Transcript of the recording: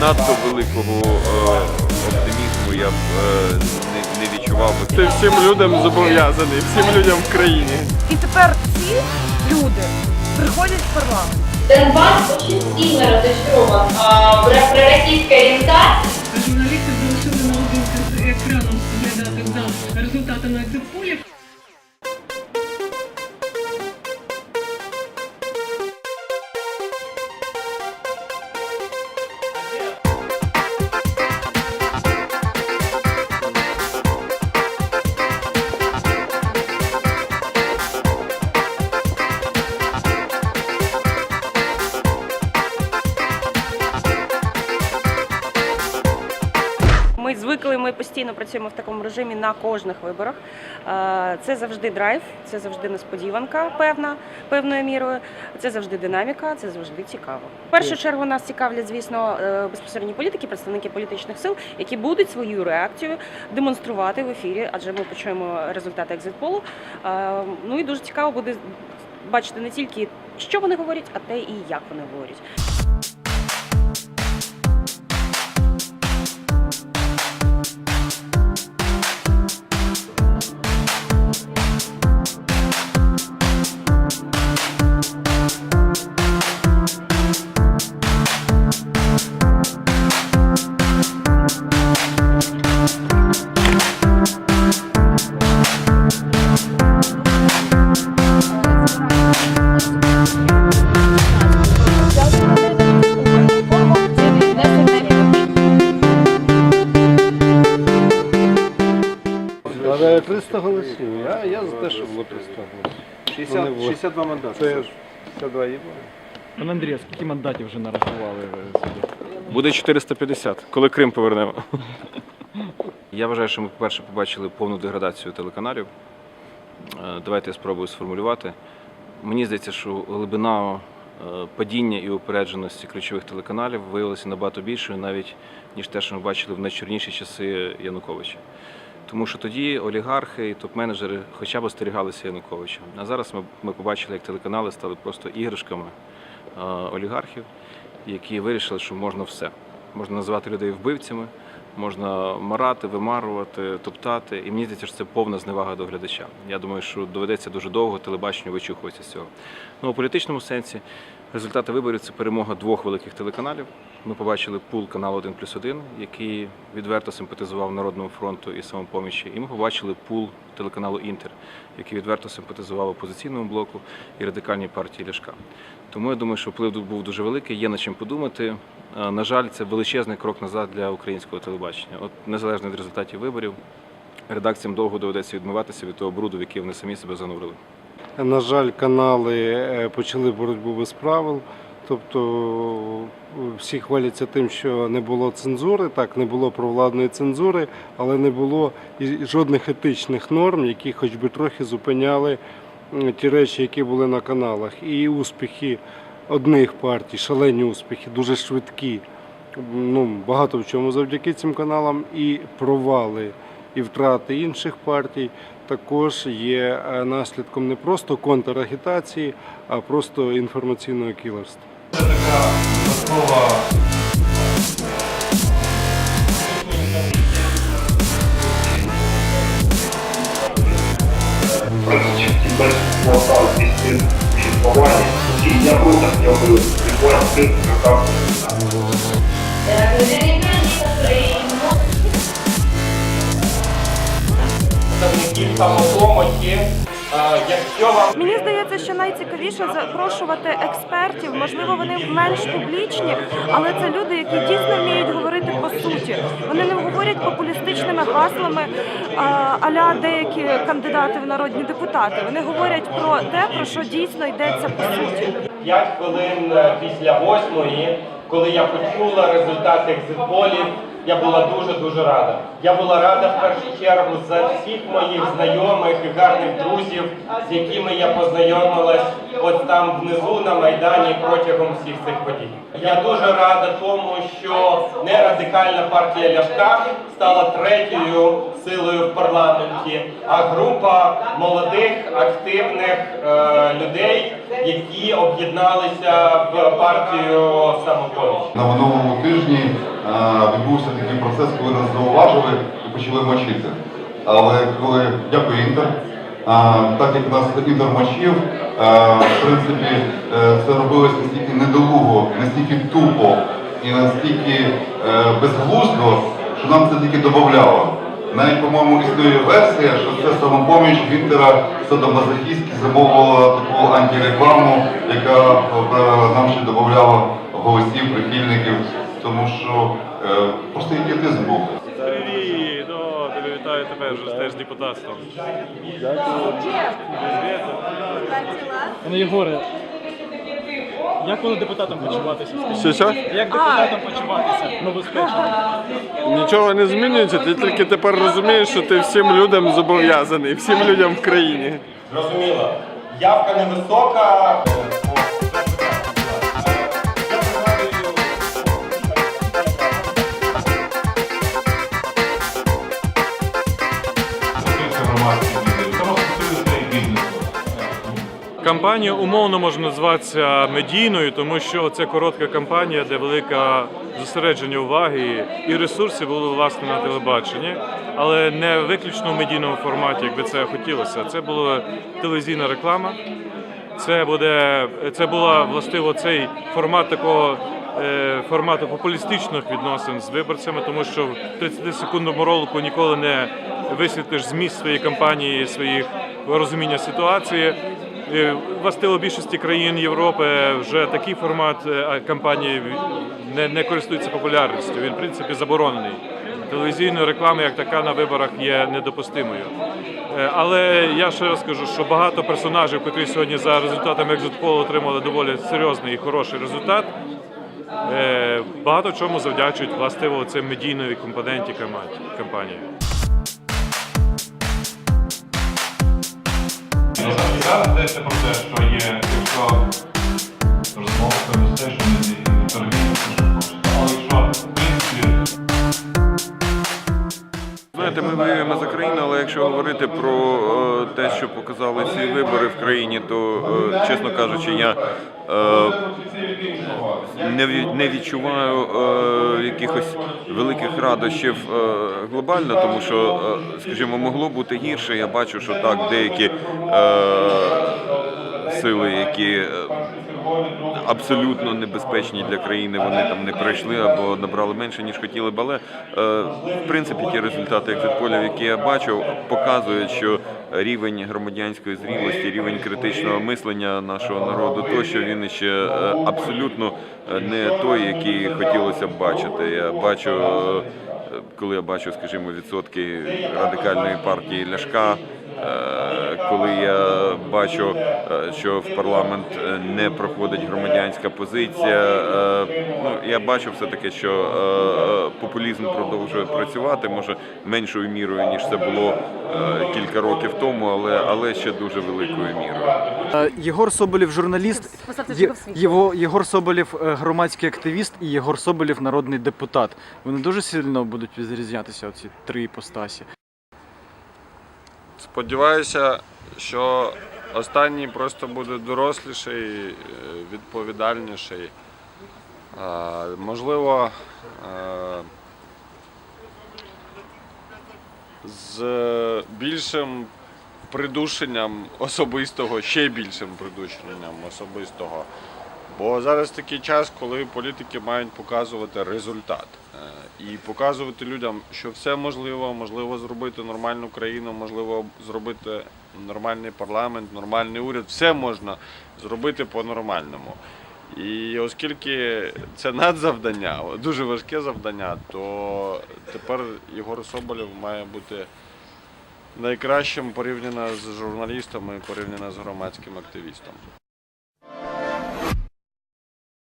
надто великого е, оптимізму я б е, не, не відчував би. Ти всім людям зобов'язаний, всім людям в країні. І тепер ці люди приходять в парламент. Донбасс очень сильно разочарован а, в ро- пророссийской ориентации. Працюємо в такому режимі на кожних виборах. Е, Це завжди драйв, це завжди несподіванка, певна певною мірою. Це завжди динаміка, це завжди цікаво. В першу чергу нас цікавлять, звісно, е, безпосередні політики, представники політичних сил, які будуть свою реакцію демонструвати в ефірі, адже ми почуємо результати екзитполу. Е, Ну і дуже цікаво буде бачити не тільки що вони говорять, а те і як вони говорять. 300 голосів. Я, я за те, щоб було 300 голосів. 60, 62 мандати. Це 62 є. Пане Андрію, скільки мандатів вже нарахували ви сюди? Буде 450, коли Крим повернемо. Я вважаю, що ми, по-перше, побачили повну деградацію телеканалів. Е, Давайте я спробую сформулювати. Мені здається, що глибина е, падіння і упередженості ключових телеканалів виявилася набагато більшою, навіть ніж те, що ми бачили в найчорніші часи Януковича. Тому що тоді олігархи і топ-менеджери хоча б остерігалися Януковича. А зараз ми, ми побачили, як телеканали стали просто іграшками е, олігархів, які вирішили, що можна все. Можна називати людей вбивцями, можна марати, вимарувати, топтати. І мені здається, що це повна зневага до глядача. Я думаю, що доведеться дуже довго телебаченню вичухуватися з цього. Ну, у політичному сенсі результати виборів це перемога двох великих телеканалів. Ми побачили пул каналу 1 плюс 1, який відверто симпатизував Народному фронту і самопомічі. І ми побачили пул телеканалу Інтер, який відверто симпатизував опозиційному блоку і радикальній партії Ляшка. Тому я думаю, що вплив був дуже великий, є над чим подумати. На жаль, це величезний крок назад для українського телебачення. От незалежно від результатів виборів, редакціям довго доведеться відмиватися від того бруду, в який вони самі себе занурили. На жаль, канали е, почали боротьбу без правил. Тобто всі хваляться тим, що не було цензури, так, не було провладної цензури, але не було і жодних етичних норм, які хоч би трохи зупиняли ті речі, які були на каналах. І успіхи одних партій, шалені успіхи, дуже швидкі. Ну, багато в чому завдяки цим каналам, і провали, і втрати інших партій також є е, наслідком не просто контрагітації, а просто інформаційного кілерства. практически большинство осталось без существования. И я просто хотел бы прикольно открыть Е, Якщо вам Мені здається, що найцікавіше запрошувати експертів. Можливо, вони менш публічні, але це люди, які дійсно вміють говорити по суті. Вони не говорять популістичними гаслами аля деякі кандидати в народні депутати. Вони говорять про те, про що дійсно йдеться по суті. 5 хвилин е, після восьмої, коли я почула результати екзитполів, я була дуже-дуже рада. Я була рада в першу чергу за всіх моїх знайомих і гарних друзів, з якими я познайомилась ось там внизу на Майдані протягом всіх цих подій. Я дуже рада тому, що не радикальна партія Ляшка стала третьою силою в парламенті, а група молодих активних е, людей, які об'єдналися в партію самопоміч. На минулому тижні відбувся такий процес, коли нас зауважили і почали мочити. Але коли дякую Інтер, так як нас Інтер мочив, в принципі, це робилось настільки недолуго, настільки тупо і настільки е, безглуздо, що нам це тільки додавало. Навіть, по-моєму, існує версія, що це самопоміч Вінтера садомазохістськи замовила таку антирекламу, яка е, нам ще додавала голосів, прихильників, тому що е, просто ідіотизм був. Привіт! О, тебе вітаю тебе вже стаєш депутатством. Пане Єгоре, як воно депутатам почуватися? Що що? Як депутатам почуватися? Ну, безпечно. Нічого не змінюється, ти тільки тепер розумієш, що ти всім людям зобов'язаний, всім людям в країні. Зрозуміло. Явка невисока. Кампанія умовно може називатися медійною, тому що це коротка кампанія, де велике зосередження уваги і ресурсів було власне на телебаченні, але не виключно в медійному форматі, як би це хотілося. Це була телевізійна реклама. Це буде це була властиво цей формат такого е, формату популістичних відносин з виборцями, тому що в 30-секундному ролику ніколи не висвітлиш зміст своєї кампанії, своїх розуміння ситуації. Е, Властиво в більшості країн Європи вже такий формат е, кампанії не, не користується популярністю. Він в принципі заборонений. Телевізійної реклами як така на виборах є недопустимою. Е, Але я ще раз кажу, що багато персонажів, які сьогодні за результатами екзитполу отримали доволі серйозний і хороший результат, е, багато чому завдячують властиво цим медійної компоненті кампанії. Йдеться про те, що є, якщо розмова про те, що не торгівля, але якщо в принципі Знаєте, ми якщо говорити про е, те, що показали ці вибори в країні, то е, чесно кажучи, я е, не, ві- не відчуваю якихось великих радощів глобально, тому що, скажімо, могло бути гірше. Я бачу, що так деякі сили, які е, абсолютно небезпечні для країни, вони там не пройшли або набрали менше, ніж хотіли б. Але е, в принципі ті результати екзитполів, які я бачу, показують, що рівень громадянської зрілості, рівень критичного мислення нашого народу, тощо він ще е, абсолютно не той, який хотілося б бачити. Я бачу. Коли я бачу, скажімо, відсотки радикальної партії Ляшка, коли я бачу, е, що в парламент е, не проходить громадянська позиція, е, ну я бачу все таки, що популізм продовжує працювати, може меншою мірою ніж це було кілька років тому, але але ще дуже великою мірою. Єгор Соболєв журналіст, Є- Єго- Єгор Соболєв громадський активіст і Єгор Соболєв народний депутат. Вони дуже сильно будуть відрізнятися оці три іпостасі. Сподіваюся, що останній просто буде доросліший, е, відповідальніший. Е, Можливо, е, з більшим придушенням особистого, ще більшим придушенням особистого. Бо зараз такий час, коли політики мають показувати результат Е, і показувати людям, що все можливо, можливо зробити нормальну країну, можливо зробити нормальний парламент, нормальний уряд, все можна зробити по-нормальному. І оскільки це надзавдання, дуже важке завдання, то тепер Єгор Соболєв має бути найкращим порівняно з журналістами, порівняно з громадським активістом.